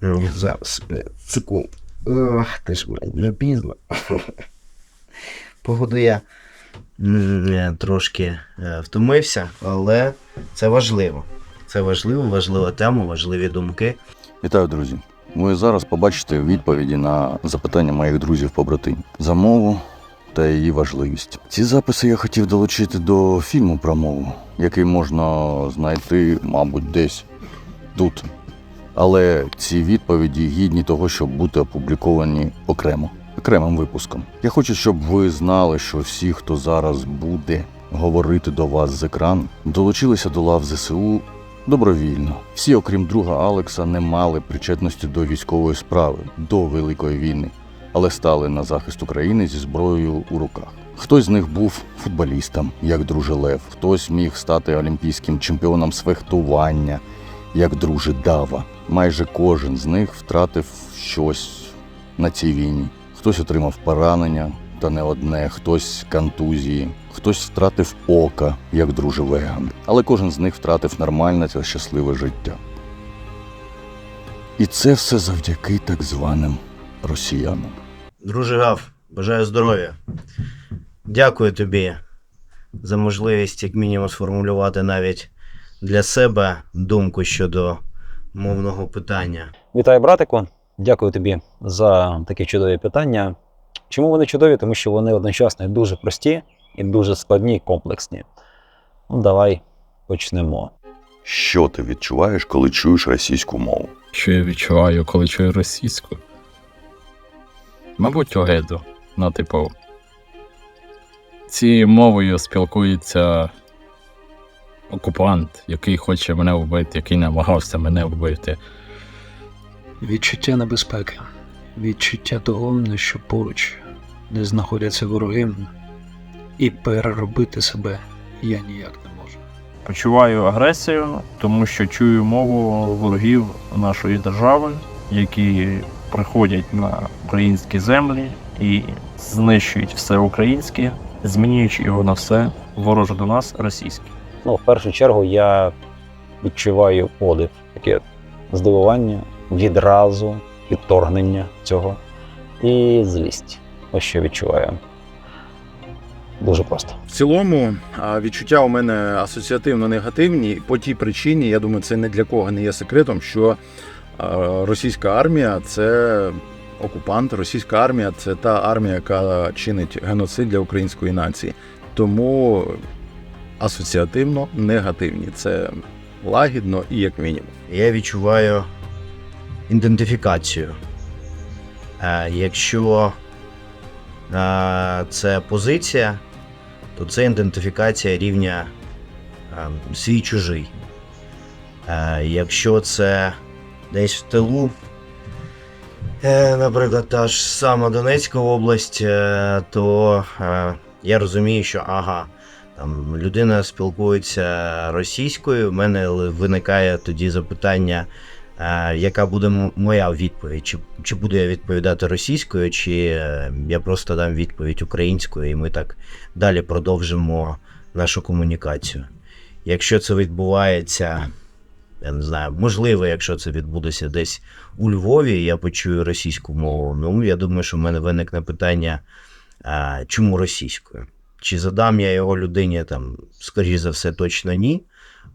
Зараз, блядь, секунд. Ох, ти ж, блядь, вже пізно. Погоду я трошки е, втомився, але це важливо. Це важливо, важлива тема, важливі думки. Вітаю, друзі! Ви зараз побачите відповіді на запитання моїх друзів-побратимів за мову та її важливість. Ці записи я хотів долучити до фільму про мову, який можна знайти, мабуть, десь тут. Але ці відповіді гідні того, щоб бути опубліковані окремо, окремим випуском. Я хочу, щоб ви знали, що всі, хто зараз буде говорити до вас з екрану, долучилися до лав ЗСУ Добровільно. Всі, окрім друга Алекса, не мали причетності до військової справи до Великої війни, але стали на захист України зі зброєю у руках. Хтось з них був футболістом, як друже Лев, хтось міг стати олімпійським чемпіоном з фехтування, як друже Дава. Майже кожен з них втратив щось на цій війні. Хтось отримав поранення, та не одне, хтось контузії, хтось втратив ока, як друже Веган. Але кожен з них втратив нормальне та щасливе життя. І це все завдяки так званим росіянам. Друже Гав, бажаю здоров'я. Дякую тобі за можливість, як мінімум, сформулювати навіть для себе думку щодо мовного питання. Вітаю, братику. Дякую тобі за такі чудові питання. Чому вони чудові? Тому що вони одночасно дуже прості і дуже складні і комплексні. Ну, давай почнемо. Що ти відчуваєш, коли чуєш російську мову? що я відчуваю, коли чую російську. Мабуть, огиду. Ну, типу. Цією мовою спілкується окупант, який хоче мене вбити, який намагався мене вбити. Відчуття небезпеки, відчуття того, що поруч не знаходяться вороги, і переробити себе я ніяк не можу. Почуваю агресію, тому що чую мову ворогів нашої держави, які приходять на українські землі і знищують все українське, змінюючи його на все вороже до нас російське. Ну, в першу чергу я відчуваю подив, таке здивування, відразу, відторгнення цього і злість. Ось що відчуваю. Дуже просто. В цілому відчуття у мене асоціативно негативні. По тій причині, я думаю, це не для кого не є секретом, що російська армія це окупант, російська армія це та армія, яка чинить геноцид для української нації. Тому асоціативно негативні. Це лагідно і як мінімум. Я відчуваю ідентифікацію. Е, якщо е, це позиція, то це ідентифікація рівня е, свій чужий. Якщо це десь в тилу, наприклад, та ж сама Донецька область, то я розумію, що ага, там людина спілкується російською, в мене виникає тоді запитання, яка буде моя відповідь? Чи, чи буду я відповідати російською, чи е, я просто дам відповідь українською, і ми так далі продовжимо нашу комунікацію. Якщо це відбувається, я не знаю, можливо, якщо це відбудеться десь у Львові, я почую російську мову. Ну, я думаю, що в мене виникне питання, чому російською? Чи задам я його людині там, скоріш за все, точно ні.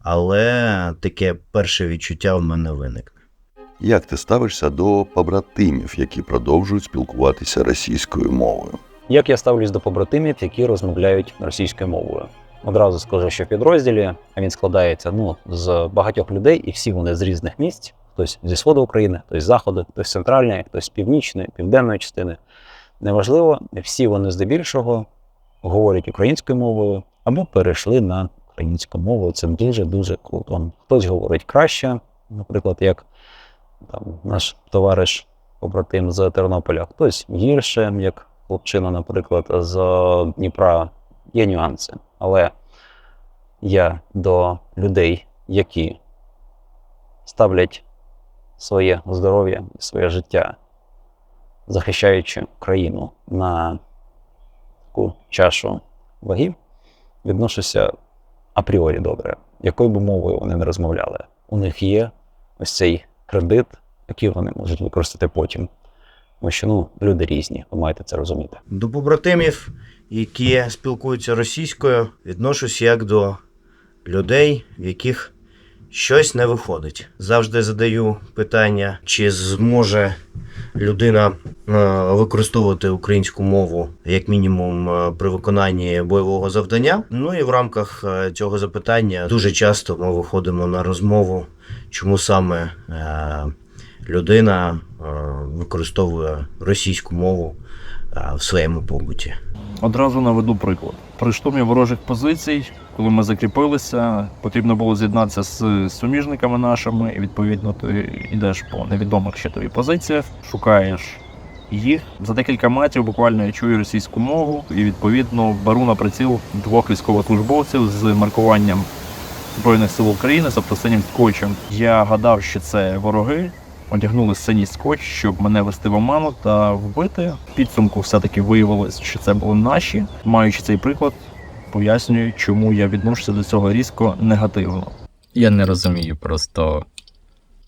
Але таке перше відчуття в мене виникне. Як ти ставишся до побратимів, які продовжують спілкуватися російською мовою? Як я ставлюсь до побратимів, які розмовляють російською мовою? Одразу скажу, що в підрозділі а він складається ну, з багатьох людей, і всі вони з різних місць. Хтось зі сходу України, хтось з заходу, хтось з центральної, хтось з північної, південної частини. Неважливо, всі вони здебільшого говорять українською мовою або перейшли на українську мову. Це дуже дуже круто. Хтось говорить краще, наприклад, як там наш товариш побратим з Тернополя, хтось гірше, як хлопчина, наприклад, з Дніпра. Є нюанси. Але я до людей, які ставлять своє здоров'я і своє життя, захищаючи країну на таку чашу вагів, відношуся апріорі добре, якою би мовою вони не розмовляли. У них є ось цей кредит, які вони можуть використати потім. Тому що ну, люди різні, ви маєте це розуміти. До побратимів, які спілкуються російською, відношусь як до людей, в яких щось не виходить. Завжди задаю питання, чи зможе людина е, використовувати українську мову як мінімум е, при виконанні бойового завдання. Ну і в рамках е, цього запитання дуже часто ми виходимо на розмову, чому саме людина використовує російську мову в своєму побуті. Одразу наведу приклад. При штурмі ворожих позицій, коли ми закріпилися, потрібно було з'єднатися з суміжниками нашими, і відповідно ти йдеш по невідомих ще тобі позиціях, шукаєш їх. За декілька метрів буквально я чую російську мову, і відповідно беру на приціл двох військовослужбовців з маркуванням Збройних сил України тобто синім скотчем. Я гадав, що це вороги. Одягнули синій скотч, щоб мене вести в оману та вбити. В підсумку все-таки виявилось, що це були наші. Маючи цей приклад, пояснюю, чому я відношуся до цього різко негативно. Я не розумію просто,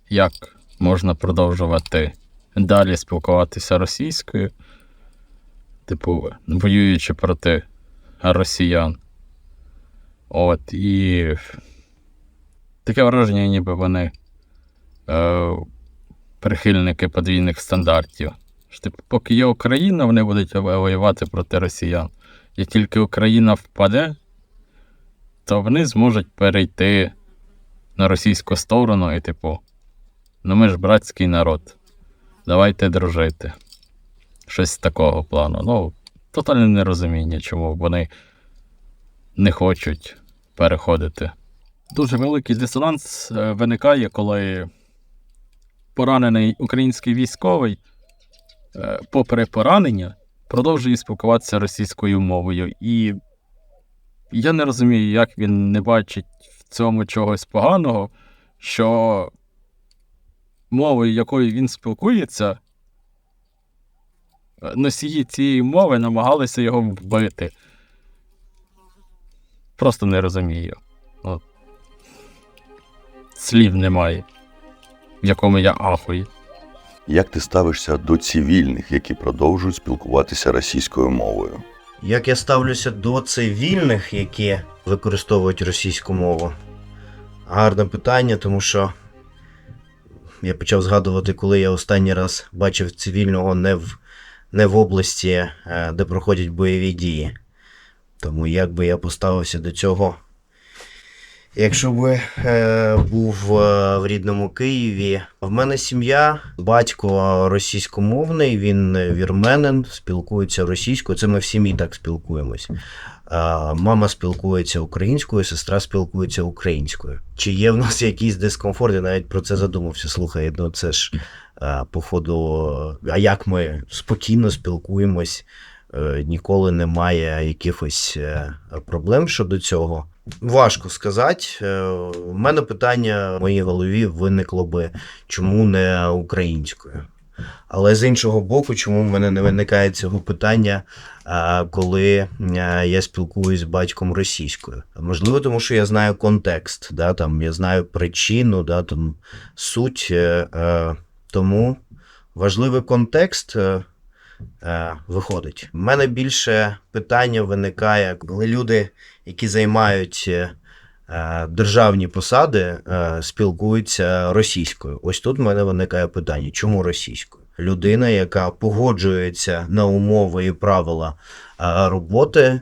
як можна продовжувати далі спілкуватися російською, типу, воюючи проти росіян. От, і таке враження, ніби вони е, прихильники подвійних стандартів. Поки є Україна, вони будуть воювати проти росіян. Як тільки Україна впаде, то вони зможуть перейти на російську сторону і, типу, ну ми ж братський народ. Давайте дружити. Щось з такого плану. Ну, тотальне нерозуміння, чому вони не хочуть переходити. Дуже великий дисонанс е, виникає, коли поранений український військовий, е, попри поранення, продовжує спілкуватися російською мовою. І я не розумію, як він не бачить в цьому чогось поганого, що мовою, якою він спілкується, е, носії цієї мови намагалися його вбити. Просто не розумію. От. Слів немає, в якому я ахую. Як ти ставишся до цивільних, які продовжують спілкуватися російською мовою? Як я ставлюся до цивільних, які використовують російську мову? Гарне питання, тому що я почав згадувати, коли я останній раз бачив цивільного не в, не в області, е, де проходять бойові дії. Тому як би я поставився до цього? Якщо би е, був е, в рідному Києві, в мене сім'я, батько російськомовний, він вірменин, спілкується російською. Це ми в сім'ї так спілкуємось. Е, мама спілкується українською, сестра спілкується українською. Чи є в нас якийсь дискомфорт? Я навіть про це задумався. Слухай, ну це ж е, походу, а як ми спокійно спілкуємось, е, ніколи немає якихось е, проблем щодо цього. Важко сказати. Е, У мене питання в моїй голові виникло би, чому не українською. Але з іншого боку, чому в мене не виникає цього питання, коли е, я спілкуюсь з батьком російською? Можливо, тому що я знаю контекст, да, там, я знаю причину, да, там, суть. е, е, Тому важливий контекст е, виходить. У мене більше питання виникає, коли люди, які займають е, е, державні посади, спілкуються російською. Ось тут в мене виникає питання, чому російською? Людина, яка погоджується на умови і правила роботи,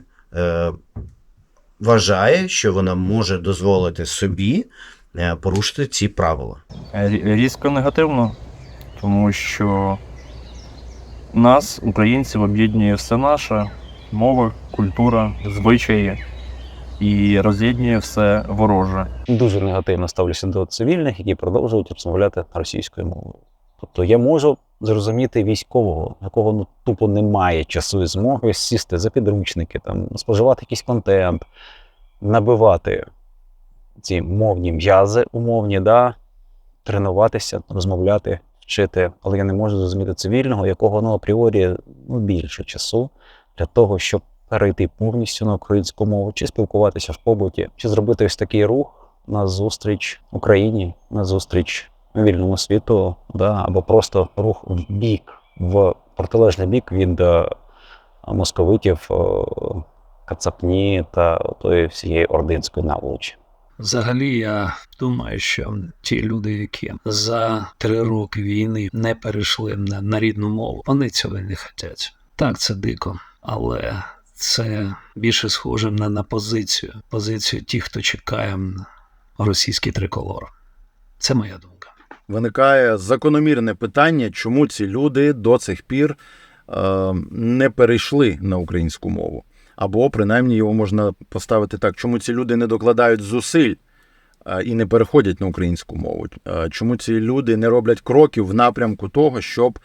вважає, що вона може дозволити собі порушити ці правила. Різко негативно, тому що нас, українців, об'єднує все наше мова, культура, звичаї і роз'єднує все вороже. Дуже негативно ставлюся до цивільних, які продовжують розмовляти російською мовою. Тобто я можу зрозуміти військового, якого ну тупо немає часу і змоги сісти за підручники, там споживати якийсь контент, набивати ці мовні м'язи умовні, да, тренуватися, розмовляти, вчити. Але я не можу зрозуміти цивільного, якого ну, апріорі ну, більше часу для того, щоб перейти повністю на українську мову, чи спілкуватися в побуті, чи зробити ось такий рух на зустріч Україні, на зустріч вільному світу, да, або просто рух в бік, в протилежний бік від е, московитів, е, Кацапні та тої всієї ординської наволочі. Взагалі, я думаю, що ті люди, які за три роки війни не перейшли на, на рідну мову, вони цього не хочуть. Так, це дико, але це більше схоже на, на позицію. Позицію тих, хто чекає російський триколор. Це моя думка. Виникає закономірне питання, чому ці люди до цих пір е, не перейшли на українську мову. Або принаймні його можна поставити так, чому ці люди не докладають зусиль е, і не переходять на українську мову. Е, Чому ці люди не роблять кроків в напрямку того, щоб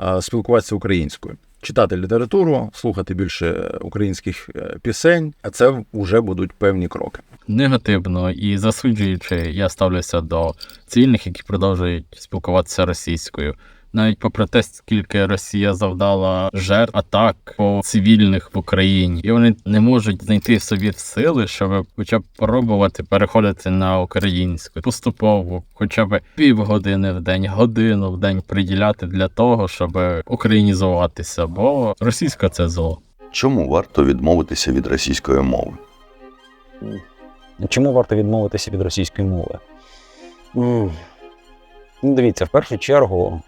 е, спілкуватися українською, читати літературу, слухати більше українських пісень, а це вже будуть певні кроки. Негативно і засуджуючи, я ставлюся до цивільних, які продовжують спілкуватися російською. Навіть попри те, скільки Росія завдала жертв атак по цивільних в Україні, і вони не можуть знайти в собі сили, щоб хоча б пробувати переходити на українську поступово, хоча б півгодини в день, годину в день приділяти для того, щоб українізуватися, бо російська це зло. Чому варто відмовитися від російської мови? Чому варто відмовитися від російської мови? Ну, дивіться, в першу чергу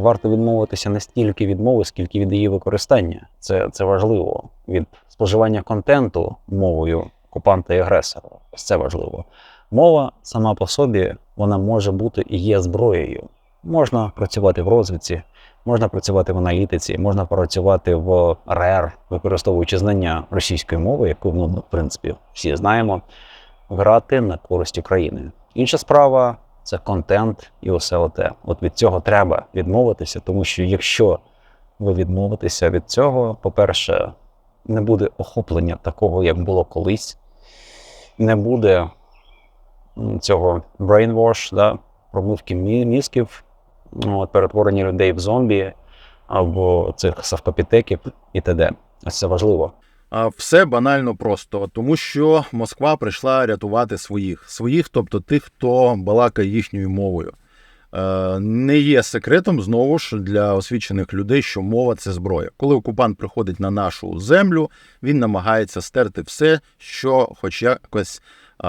варто відмовитися не стільки від мови, скільки від її використання. Це, це важливо. Від споживання контенту мовою окупанта і агресора. Ось це важливо. Мова сама по собі вона може бути і є зброєю. Можна працювати в розвідці, можна працювати в аналітиці, можна працювати в РР, використовуючи знання російської мови, яку ну, в принципі всі знаємо, грати на користь України. Інша справа це контент і усе оте. От від цього треба відмовитися, тому що якщо ви відмовитеся від цього, по-перше, не буде охоплення такого, як було колись, не буде цього brainwash, да, промивки мізків, от, перетворення людей в зомбі або цих савкопітеків і т.д. Це важливо. А все банально просто, тому що Москва прийшла рятувати своїх, своїх, тобто тих, хто балакає їхньою мовою. Е, Не є секретом знову ж для освічених людей, що мова це зброя. Коли окупант приходить на нашу землю, він намагається стерти все, що хоч якось е,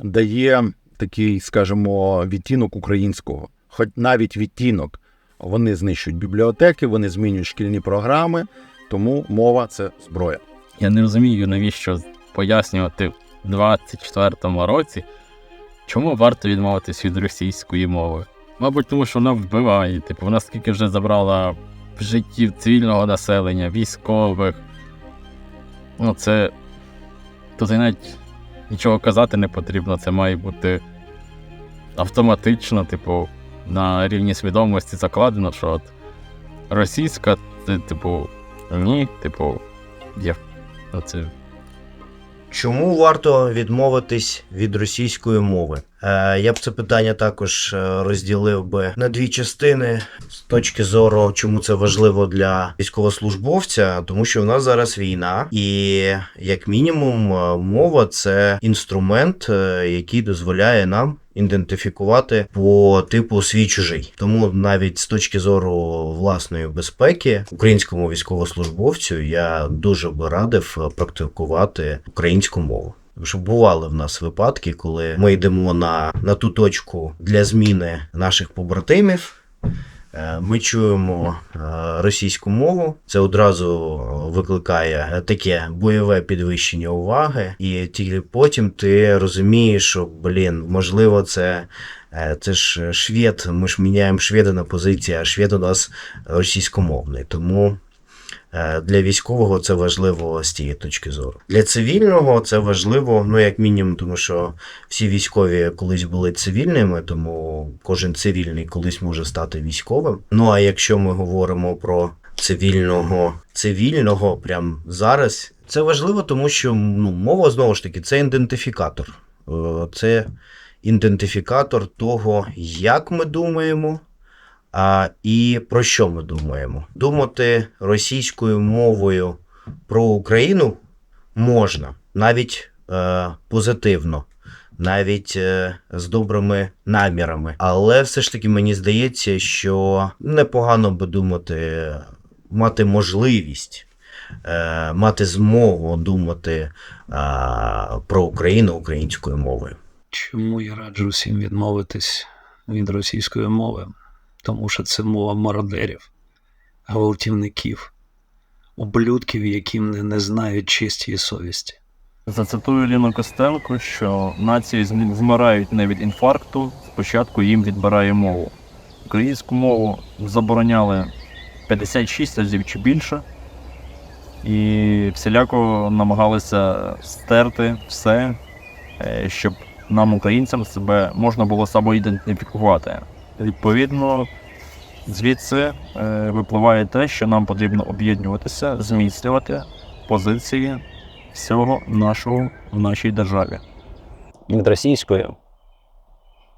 дає такий, скажімо, відтінок українського, хоч навіть відтінок. Вони знищують бібліотеки, вони змінюють шкільні програми, тому мова це зброя. Я не розумію, навіщо пояснювати в 24-му році, чому варто відмовитись від російської мови. Мабуть, тому що вона вбиває, типу, вона скільки вже забрала життів цивільного населення, військових. Ну, це. Тут навіть нічого казати не потрібно, це має бути автоматично, типу, на рівні свідомості закладено, що от російська, це, типу, ні, типу, є. Оце Чому варто відмовитись від російської мови? Е, я б це питання також е, розділив би на дві частини з точки зору, чому це важливо для військовослужбовця, тому що в нас зараз війна, і як мінімум, е, мова це інструмент, е, який дозволяє нам. Ідентифікувати по типу свій чужий, тому навіть з точки зору власної безпеки українському військовослужбовцю я дуже би радив е, практикувати українську мову. Тому що бували в нас випадки, коли ми йдемо на, на ту точку для зміни наших побратимів. Е, Ми чуємо е, російську мову, це одразу викликає таке бойове підвищення уваги, і тільки потім ти розумієш, що блін, можливо, це, е, це ж швед. Ми ж міняємо шведа на позиції, а швед у нас російськомовний. Тому Е, Для військового це важливо з тієї точки зору. Для цивільного це важливо, ну як мінімум, тому що всі військові колись були цивільними, тому кожен цивільний колись може стати військовим. Ну а якщо ми говоримо про цивільного, цивільного прямо зараз, це важливо, тому що ну, мова знову ж таки це ідентифікатор. Е, Це ідентифікатор того, як ми думаємо, а, і про що ми думаємо? Думати російською мовою про Україну можна, навіть е, позитивно. навіть е, з добрими намірами. Але все ж таки мені здається, що непогано би думати, мати можливість. е, Мати змогу думати е, про Україну українською мовою. Чому я раджу всім відмовитись від російської мови? Тому що це мова мародерів, гвалтівників, ублюдків, які не, не знають честі і совісті. Зацитую Ліну Костенко, що нації змирають не від інфаркту, спочатку їм відбирає мову. Українську мову забороняли 56 разів чи більше, і всіляко намагалися стерти все, е, щоб нам, українцям, себе можна було самоідентифікувати. Відповідно, звідси е, випливає те, що нам потрібно об'єднуватися, зміцнювати позиції всього нашого в нашій державі. від російської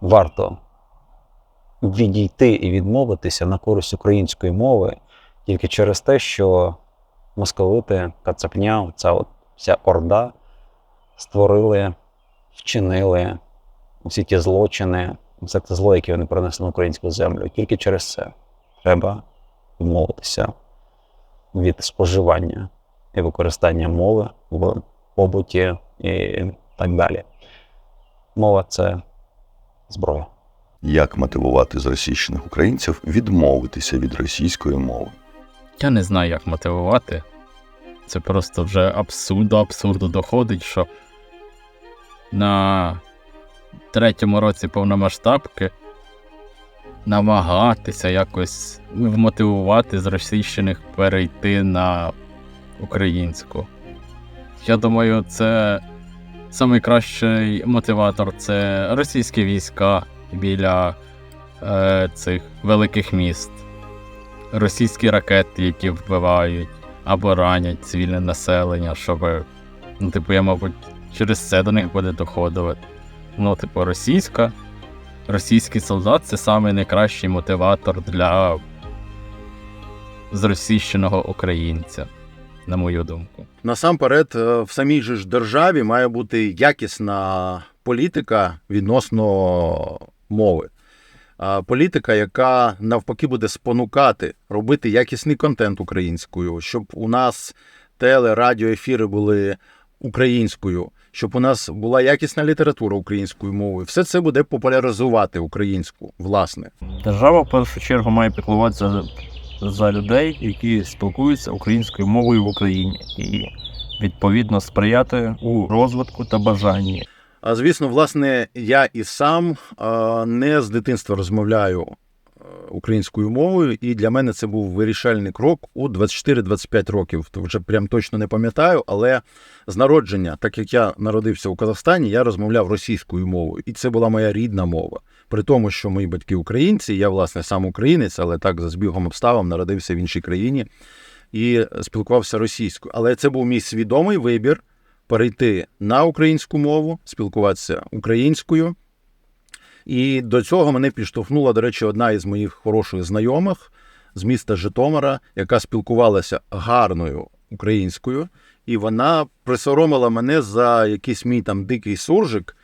варто відійти і відмовитися на користь української мови тільки через те, що московити, кацапня, ця от вся орда створили, вчинили всі ті злочини, все те зло, яке вони принесли на українську землю. Тільки через це треба відмовитися від споживання і використання мови в побуті і так далі. Мова це зброя. Як мотивувати зросійщених українців відмовитися від російської мови? Я не знаю, як мотивувати. Це просто вже абсурд до абсурду доходить, що на третьому році повномасштабки намагатися якось вмотивувати зросійщених перейти на українську. Я думаю, це найкращий мотиватор це російські війська біля е, цих великих міст російські ракети, які вбивають або ранять цивільне населення, щоб, ну, типу, я, мабуть, через це до них буде доходити. Ну, типу, російська, російський солдат це самий найкращий мотиватор для зросійщеного українця, на мою думку. Насамперед, е, в самій же ж державі має бути якісна політика відносно мови. Політика, яка навпаки буде спонукати робити якісний контент українською, щоб у нас теле, радіо, ефіри були українською, щоб у нас була якісна література українською мовою. Все це буде популяризувати українську, власне. Держава в першу чергу має піклуватися за, за людей, які спілкуються українською мовою в Україні, і відповідно сприяти у розвитку та бажанні А звісно, власне, я і сам не з дитинства розмовляю українською мовою, і для мене це був вирішальний крок у 24-25 років. То вже прям точно не пам'ятаю, але з народження, так як я народився у Казахстані, я розмовляв російською мовою, і це була моя рідна мова. При тому, що мої батьки українці, я власне сам українець, але так за збігом обставин народився в іншій країні і спілкувався російською. Але це був мій свідомий вибір перейти на українську мову, спілкуватися українською. І до цього мене підштовхнула, до речі, одна із моїх хороших знайомих з міста Житомира, яка спілкувалася гарною українською, і вона присоромила мене за якийсь мій там дикий суржик.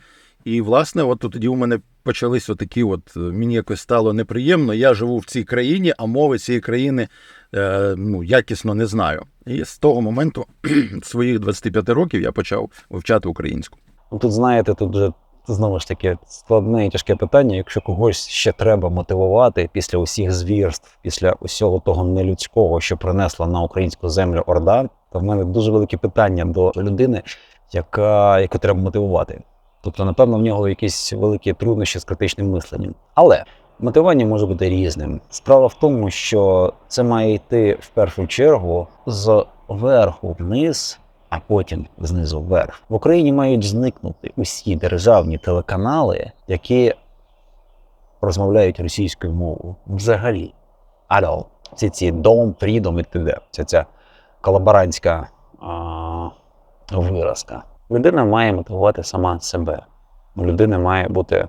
І, власне, от тоді у мене почались отакі, от мені якось стало неприємно. Я живу в цій країні, а мови цієї країни е, ну, якісно не знаю. І з того моменту, своїх 25 років, я почав вивчати українську. Ну, Тут, знаєте, тут вже знову ж таки складне і тяжке питання. Якщо когось ще треба мотивувати після усіх звірств, після усього того нелюдського, що принесла на українську землю Орда, то в мене дуже велике питання до людини, яка, яку треба мотивувати. Тобто, напевно, в нього якісь великі труднощі з критичним мисленням. Але мотивування може бути різним. Справа в тому, що це має йти в першу чергу з верху вниз, а потім знизу вверх. В Україні мають зникнути усі державні телеканали, які розмовляють російською мовою. Взагалі. Адо. Всі ці дом, фрідом і т.д. Ця ця колаборантська а, виразка. Людина має мотивувати сама себе. У людини має бути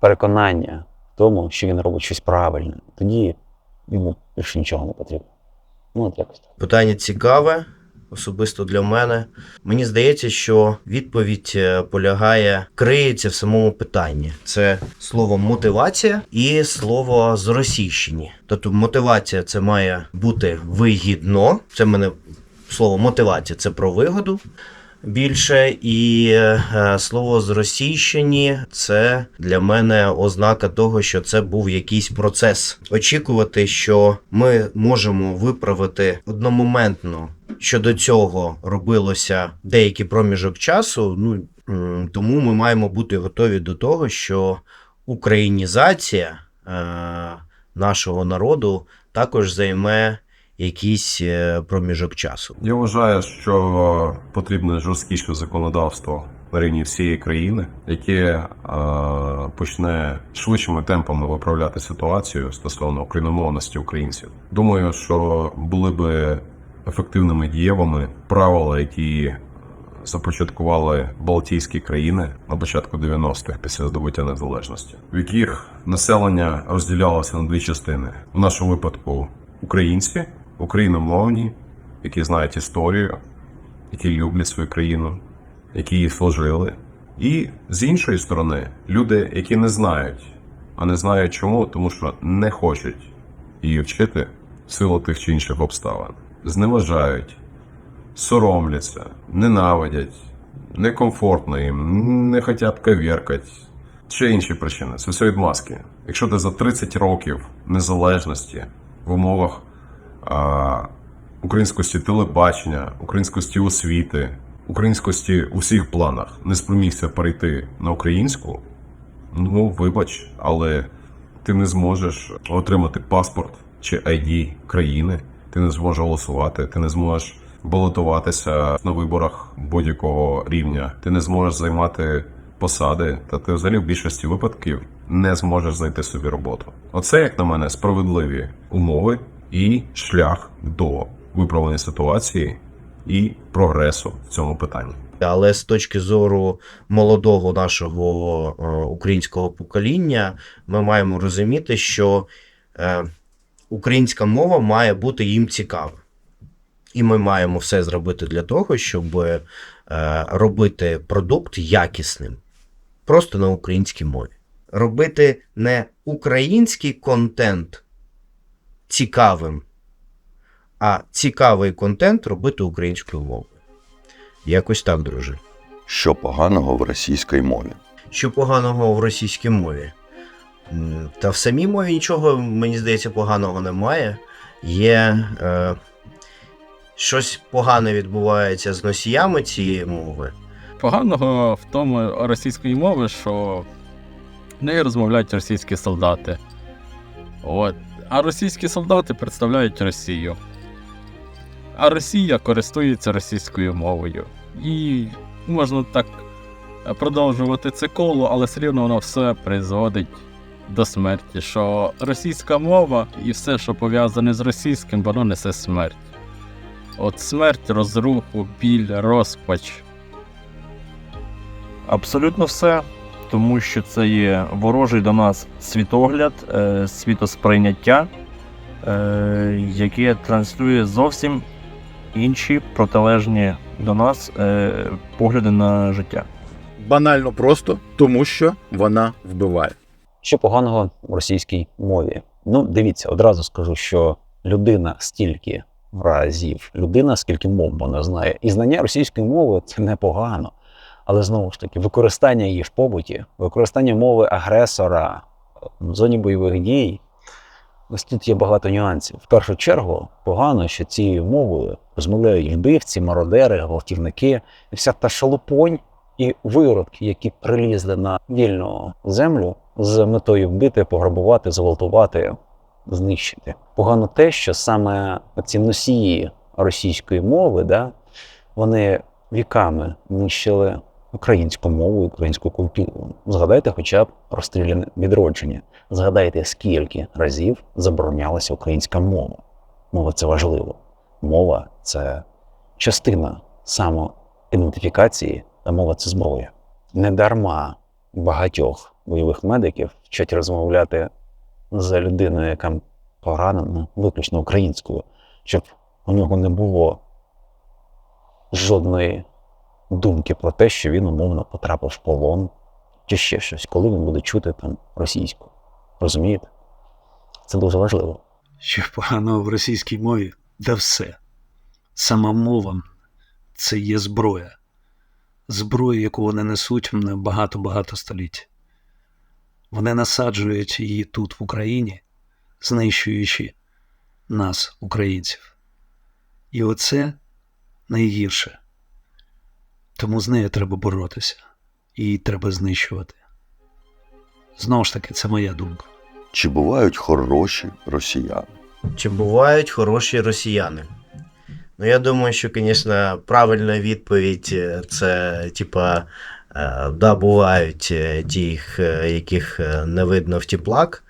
переконання в тому, що він робить щось правильне. Тоді йому більше нічого не потрібно. Ну, от якось так. Питання цікаве. Особисто для мене. Мені здається, що відповідь е, полягає, криється в самому питанні. Це слово мотивація і слово зросійщені. Тобто мотивація це має бути вигідно. Це мене слово мотивація це про вигоду більше, і е, слово зросійщені це для мене ознака того, що це був якийсь процес. Очікувати, що ми можемо виправити одномоментно, що до цього робилося деякий проміжок часу. Ну тому ми маємо бути готові до того, що українізація е, нашого народу також займе якийсь е, проміжок часу. Я вважаю, що потрібне жорсткіше законодавство на рівні всієї країни, яке е, почне швидшими темпами виправляти ситуацію стосовно україномовності українців. Думаю, що були би ефективними дієвими правила, які започаткували Балтійські країни на початку 90-х після здобуття незалежності, в яких населення розділялося на дві частини. В нашому випадку українці, україномовні, які знають історію, які люблять свою країну, які її служили. І з іншої сторони, люди, які не знають, а не знають чому, тому що не хочуть її вчити в силу тих чи інших обставин, зневажають, соромляться, ненавидять, некомфортно їм, не хочуть коверкати. Ще інші причини. Це все відмазки. Якщо ти за 30 років незалежності в умовах українськості телебачення, українськості освіти, українськості у всіх планах. Не спромігся перейти на українську, ну вибач, але ти не зможеш отримати паспорт чи ID країни, ти не зможеш голосувати, ти не зможеш балотуватися на виборах будь-якого рівня, ти не зможеш займати посади, та ти взагалі в більшості випадків не зможеш знайти собі роботу. Оце, як на мене, справедливі умови і шлях до виправлення ситуації і прогресу в цьому питанні. Але з точки зору молодого нашого е, українського покоління, ми маємо розуміти, що е, українська мова має бути їм цікава. І ми маємо все зробити для того, щоб е, робити продукт якісним, просто на українській мові. Робити не український контент цікавим, а цікавий контент робити українською мовою. Якось так, друже. Що поганого в російській мові? Що поганого в російській мові? Та в самій мові нічого, мені здається, поганого немає. Є е, щось погане відбувається з носіями цієї мови. Поганого в тому російської мови, що в неї розмовляють російські солдати. От. А російські солдати представляють Росію. А Росія користується російською мовою. І можна так продовжувати це коло, але все рівно воно все призводить до смерті. Що російська мова і все, що пов'язане з російським, воно несе смерть. От смерть, розруху, біль, розпач. Абсолютно все, тому що це є ворожий до нас світогляд, е, світосприйняття, е, яке транслює зовсім інші протилежні до нас е, погляди на життя. Банально просто, тому що вона вбиває. Що поганого в російській мові? Ну, дивіться, одразу скажу, що людина стільки разів, людина скільки мов вона знає. І знання російської мови це непогано. Але знову ж таки, використання її в побуті, використання мови агресора в зоні бойових дій. Ось тут є багато нюансів. В першу чергу, погано, що цією мовою розмовляють вбивці, мародери, гвалтівники, і вся та шалупонь і виродки, які прилізли на вільну землю з метою вбити, пограбувати, зґвалтувати, знищити. Погано те, що саме ці носії російської мови, да, вони віками нищили українську мову, українську культуру. Згадайте хоча б розстріляне відродження. Згадайте, скільки разів заборонялася українська мова. Мова це важливо. Мова це частина самоідентифікації, а мова це зброя. Недарма багатьох бойових медиків вчать розмовляти з людиною, яка поранена виключно українською, щоб у нього не було жодної думки про те, що він умовно потрапив в полон чи ще щось, коли він буде чути там російську. Розумієте? Це дуже важливо. Що поганого в російській мові? Да все. Сама мова це є зброя. Зброя, яку вони несуть на багато-багато століть. Вони насаджують її тут, в Україні, знищуючи нас, українців. І оце найгірше. Тому з нею треба боротися. Її треба знищувати. Знову ж таки, це моя думка. Чи бувають хороші росіяни? Чи бувають хороші росіяни? Ну, я думаю, що, звісно, правильна відповідь е, це, типа, е, да, бувають е, ті, яких не видно в тіплак,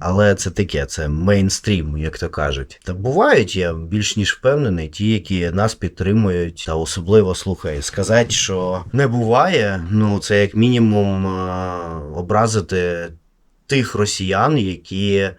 але це таке, це мейнстрім, як то кажуть. Та бувають, я більш ніж впевнений, ті, які нас підтримують, та особливо слухай, сказати, що не буває, ну це як мінімум образити тих росіян, які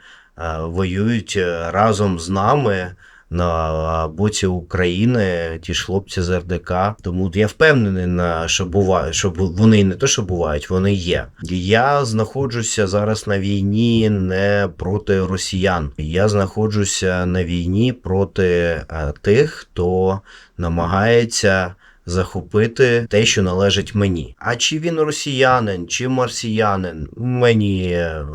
воюють е, разом з нами на боці України, ті ж хлопці з РДК. Тому я впевнений, на що буває, що вони не то, що бувають, вони є. Я знаходжуся зараз на війні не проти росіян. Я знаходжуся на війні проти е, тих, хто намагається. Захопити те, що належить мені. А чи він росіянин, чи марсіянин, мені е,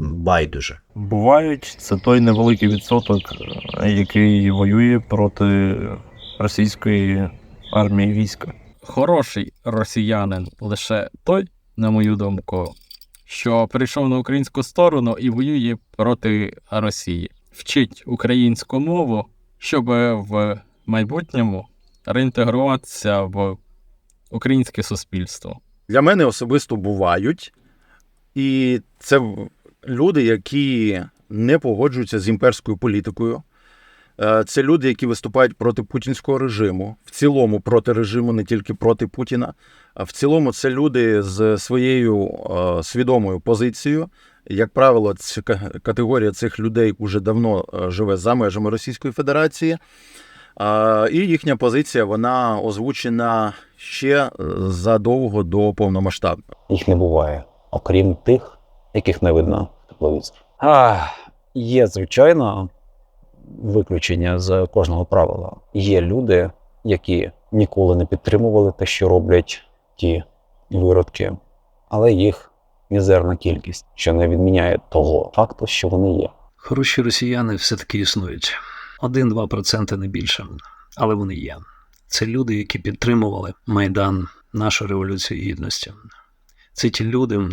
байдуже. Бувають, це той невеликий відсоток, е, який воює проти російської армії війська. Хороший росіянин лише той, на мою думку, що прийшов на українську сторону і воює проти Росії. Вчить українську мову, щоб в майбутньому реінтегруватися в українське суспільство. Для мене особисто бувають. І це люди, які не погоджуються з імперською політикою. Е, Це люди, які виступають проти путінського режиму, в цілому проти режиму, не тільки проти Путіна. А в цілому це люди з своєю е, свідомою позицією. Як правило, ця категорія цих людей уже давно е, живе за межами Російської Федерації. І їхня позиція вона озвучена ще задовго до повномасштабного. їх не буває, окрім тих, яких не видно в тепловізор. А, є, звичайно, виключення з кожного правила. Є люди, які ніколи не підтримували те, що роблять ті виродки, але їх мізерна кількість, що не відміняє того факту, що вони є. Хороші росіяни все-таки існують. 1-2% не більше, але вони є. Це люди, які підтримували Майдан, нашу революцію гідності. Це ті люди,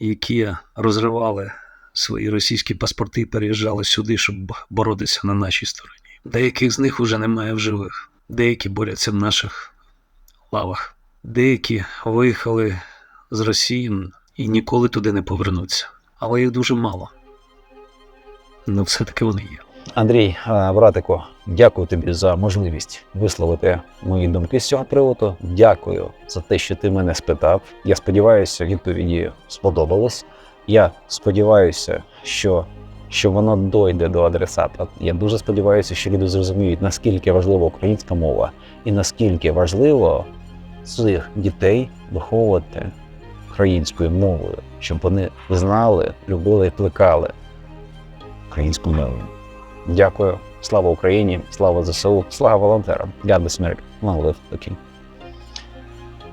які розривали свої російські паспорти і переїжджали сюди, щоб боротися на нашій стороні. Деяких з них уже немає в живих, деякі борються в наших лавах, деякі виїхали з Росії і ніколи туди не повернуться. Але їх дуже мало. Ну, все-таки вони є. Андрій, а, братику, дякую тобі за можливість висловити мої думки з цього приводу. Дякую за те, що ти мене спитав. Я сподіваюся, відповіді сподобались. Я сподіваюся, що, що воно дойде до адресата. Я дуже сподіваюся, що люди зрозуміють, наскільки важлива українська мова і наскільки важливо цих дітей виховувати українською мовою, щоб вони знали, любили і плекали українську мову. Дякую. Слава Україні, слава ЗСУ, слава волонтерам. God bless America. Long live the King.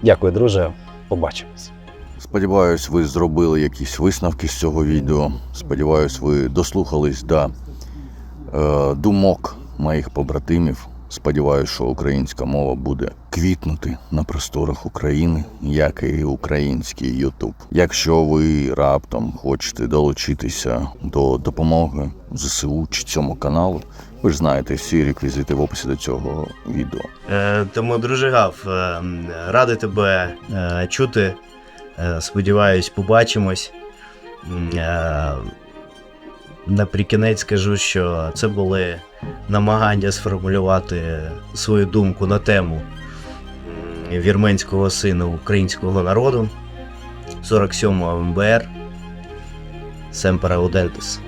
Дякую, друже. Побачимось. Сподіваюсь, ви зробили якісь висновки з цього відео. Сподіваюсь, ви дослухались до е, думок моїх побратимів. Сподіваюсь, що українська мова буде квітнути на просторах України, як і український Ютуб. Якщо ви раптом хочете долучитися до допомоги ЗСУ чи цьому каналу, ви ж знаєте всі реквізити в описі до цього відео. Е, тому, друже Гав, е, радий тебе е, чути. Е, сподіваюсь, побачимось. Наприкінець скажу, що це були намагання сформулювати свою думку на тему вірменського сина українського народу 47-го МБР Семпера Удентес.